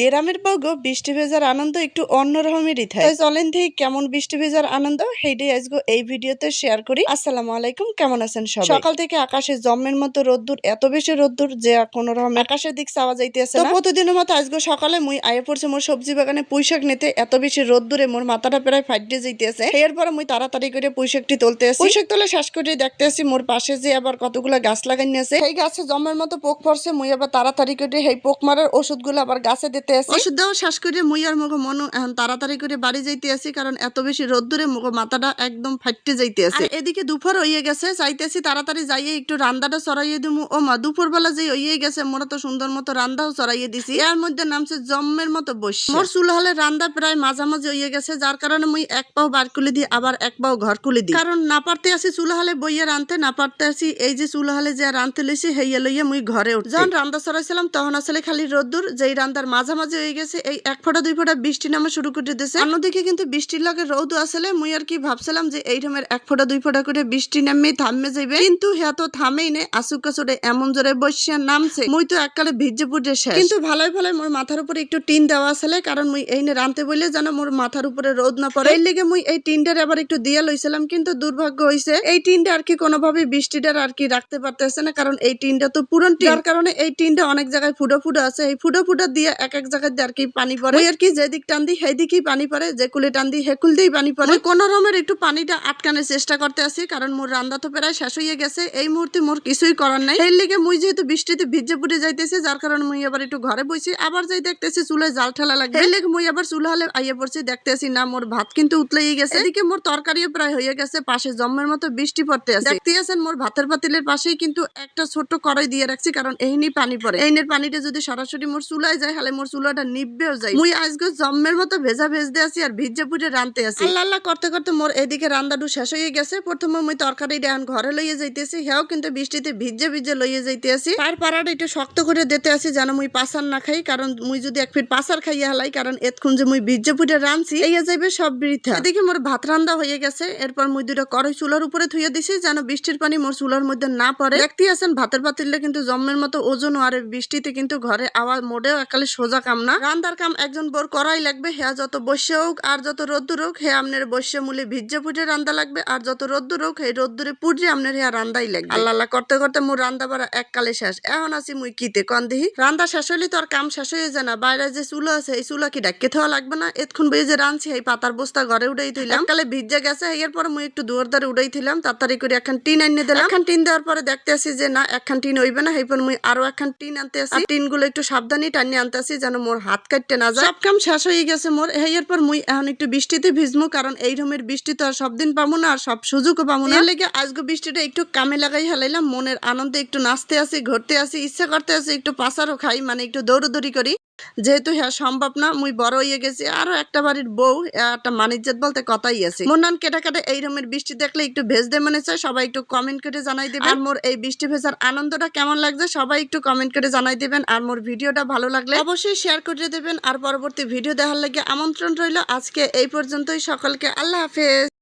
গ্রামের বগো বৃষ্টি ভেজার আনন্দ একটু অন্যরকমেরই থাকে। চলেন থেকে কেমন বৃষ্টি ভেজার আনন্দ। সেইটাই আজকে এই ভিডিওতে শেয়ার করি। আসসালামু আলাইকুম, কেমন আছেন সবাই? সকাল থেকে আকাশে জম্মের মতো রোদ্দুর, এত বেশি রোদ্দুর যে কোন রকম আকাশের দিক চাওয়া যাইতেছে না। প্রতিদিনের মতো আজকে সকালে মুই আয়ে পড়ছে মোর সবজি বাগানে পুঁইশাক নিতে, এত বেশি রোদ্দুরে মোর মাথাটা প্রায় ফাটিয়ে যাইতেছে। এরপরে মুই তাড়াতাড়ি করে পুঁইশাকটি তুলতে আসি। পুঁইশাক তোলে শ্বাস করে দেখতে আসি মোর পাশে যে আবার কতগুলো গাছ লাগাইনি আছে সেই গাছে জম্মের মতো পোক পড়ছে, মুই আবার তাড়াতাড়ি করে সেই পোক মারার ওষুধগুলো আবার গাছে দিতে আসি। ওষুধ দেওয়া শ্বাস করে মুই আর মুখ মন এখন তাড়াতাড়ি করে বাড়ি যাইতে আসি কারণ এত বেশি রোদ্দুরে মুখ মাথাটা একদম ফাটতে যাইতে আছে এদিকে দুপুর হইয়ে গেছে চাইতেছি তাড়াতাড়ি যাইয়ে একটু রান্দাটা চড়াইয়ে দিমু। ও মা দুপুর বেলা যে হইয়ে গেছে মোরা তো সুন্দর মতো রান্দাও চড়াইয়ে দিছি। এর মধ্যে নামছে জম্মের মতো বসে মোর চুল হলে রান্দা প্রায় মাঝামাঝি হইয়ে গেছে যার কারণে মুই এক পাও বার কুলি দিই আবার এক পাও ঘর কুলি দিই। কারণ না পারতে আসি চুল হলে বইয়ে রানতে না পারতে আসি এই যে চুল হলে যে রানতে লইছি হেইয়া লইয়া মুই ঘরে উঠি যখন রান্দা চড়াইছিলাম তখন আসলে খালি রোদ্দুর যেই রান্দার মাঝামাঝি হয়ে গেছে, এই এক ফোঁটা, দুই ফোঁটা বৃষ্টি নামা শুরু করে দিতেছে। অন্যদিকে কিন্তু বৃষ্টির লগে রোদ আসলে মুই আর কি ভাবছিলাম যে এই রকমের এক ফোঁটা, দুই ফোঁটা করে বৃষ্টি নামে থামে যাইবে। কিন্তু হ্যাঁ তো থামেই নেই আসুকা চড়ে এমন জোরে বসিয়া নামছে, মুই তো এককালে ভিজে পুজে শেষ। কিন্তু ভালোই ভালোই মোর মাথার উপরে একটু টিন দেওয়া আসলে কারণ মুই এই রানতে বললে যেন মোর মাথার উপরে রোদ না পড়ে। এই লেগে মুই এই টিনটার আবার একটু দিয়া লইছিলাম, কিন্তু দুর্ভাগ্য হইছে, এই টিনটা আর কি কোনোভাবে বৃষ্টিটার আর কি রাখতে পারতেছে না, কারণ এই টিনটা তো পুরন টিন। কারণে এই টিনটা অনেক জায়গায় ফুটো ফুটো আছে, এই ফুটো ফুটো দিয়ে এক এক জায়গায় দিয়ে আর কি পানি পড়ে। আর কি যেদিক টান দিই সেই দিকেই পানি পড়ে যে কুলে টান দিই হেকুল দিয়েই পানি পড়ে। কোনো রকমের একটু পানিটা আটকানোর চেষ্টা করতে আছি কারণ মোর রান্না তো প্রায় শেষ হয়ে গেছে এই মুহূর্তে মোর কিছুই করার নাই। এই লেগে মুই যেহেতু বৃষ্টিতে ভিজে পুড়ে যাইতেছি যার কারণে মুই আবার একটু ঘরে বসি আবার যাই দেখতেছি চুলায় জাল ঠেলা লাগে এই লেগে মুই আবার চুলা হলে আইয়ে পড়ছি দেখতেছি না মোর ভাত কিন্তু উতলেই গেছে। এদিকে মোর তরকারিও প্রায় হয়ে গেছে পাশে জম্মের মতো বৃষ্টি পড়তে আছে। দেখতে আছেন মোর ভাতের পাতিলের পাশেই কিন্তু একটা ছোট্ট কড়াই দিয়ে রাখছি কারণ এইনি পানি পড়ে। এইনের পানিটা যদি সরাসরি মোর চুলায় যায় তাহলে মোর চুলাটা নিববেও যায়। মুই আজকে জম্মের মতো ভেজা ভেজতে আছি আর ভিজে পুজে রানতে আছি। আল্লাহ আল্লাহ, করতে করতে মোর এদিকে রান্দাডু শেষ হয়ে গেছে। প্রথমে মুই তরকারি এখন ঘরে লইয়ে যাইতেছি, হেও কিন্তু বৃষ্টিতে ভিজে ভিজে লইয়ে যাইতে আছি পার পাড়াটা একটু শক্ত করে দিতে আসি যেন মুই পাসার না খাই, কারণ মুই যদি এক ফিট পাসার খাইয়া হালাই, কারণ এতক্ষণ যে মুই ভিজে পুজে রানছি এই যাইবে সব বৃথা। এদিকে মোর ভাত রান্দা হয়ে গেছে, এরপর মুই দুটো কড়াই চুলার উপরে থুয়ে দিছি যেন বৃষ্টির পানি মোর চুলার মধ্যে না পড়ে। দেখতে আছেন ভাতের পাতিলে কিন্তু জম্মের মতো ওজন, আর বৃষ্টিতে কিন্তু ঘরে আওয়াজ মোড়েও একালে সোজা কাম না। রান্দার কাম একজন বোর করাই লাগবে হ্যাঁ যত বসে হোক আর যত রোদ্দুর হোক হে আমনের বসে মূলে ভিজে পুজে রান্দা লাগবে আর যত রোদ্দুর হোক হে রোদ্দুরে পুজে আমনের হ্যাঁ রান্দাই লাগবে। আল্লাহ আল্লাহ করতে করতে মোর রান্দা বাড়া এককালে শেষ। এখন আছি মুই কিতে কন দিহি রান্দা শেষ হইলে তো আর কাম শেষ হয়ে যায় না। বাইরে যে চুলো আছে এই চুলা কি ডাক্কে থাওয়া লাগবে না। এতক্ষণ যে রানছি এই পাতার বস্তা ঘরে উড়াই থইলাম কালে ভিজে গেছে এর পরে মুই একটু দুয়ার দ্বারে উড়াই থইলাম তাড়াতাড়ি করে একখান টিন আনিয়ে দিলাম। একখান টিন দেওয়ার পরে দেখতে আসি যে না একখান টিন হইবে না। এরপর মুই আরও একখান টিন আনতে আসি। টিনগুলো একটু সাবধানে টানিয়ে আনতে আসি যেন মোর হাত কাটতে না যায়। সব কাম শেষ হয়ে গেছে মোর। এর পর মুই এখন একটু বৃষ্টিতে ভিজমু কারণ এই রকমের বৃষ্টি তো আর সব দিন পাবো না আর সব সুযোগও পাবো না। লেগে আজকে বৃষ্টিটা একটু কামে লাগাই হেলাইলাম মনের আনন্দে একটু নাচতে আসি ঘুরতে আসি ইচ্ছা করতে আসি একটু পাসারও খাই মানে একটু দৌড়দৌড়ি করি। যেহেতু হ্যাঁ সম্ভব না মুই বড় হয়ে গেছি আরও একটা বাড়ির বউ একটা মানিজ্জাত বলতে কথাই আছে। মনান কেটে কেটে এই রকমের বৃষ্টি দেখলে একটু ভেজতে মনে চায় সবাই একটু কমেন্ট করে জানাই দেবেন। আর মোর এই বৃষ্টি ভেজার আনন্দটা কেমন লাগছে সবাই একটু কমেন্ট করে জানাই দেবেন। আর মোর ভিডিওটা ভালো লাগলে অবশ্যই শেয়ার করে দেবেন। আর পরবর্তী ভিডিও দেখার লাগে আমন্ত্রণ রইল। আজকে এই পর্যন্তই সকলকে আল্লাহ হাফেজ।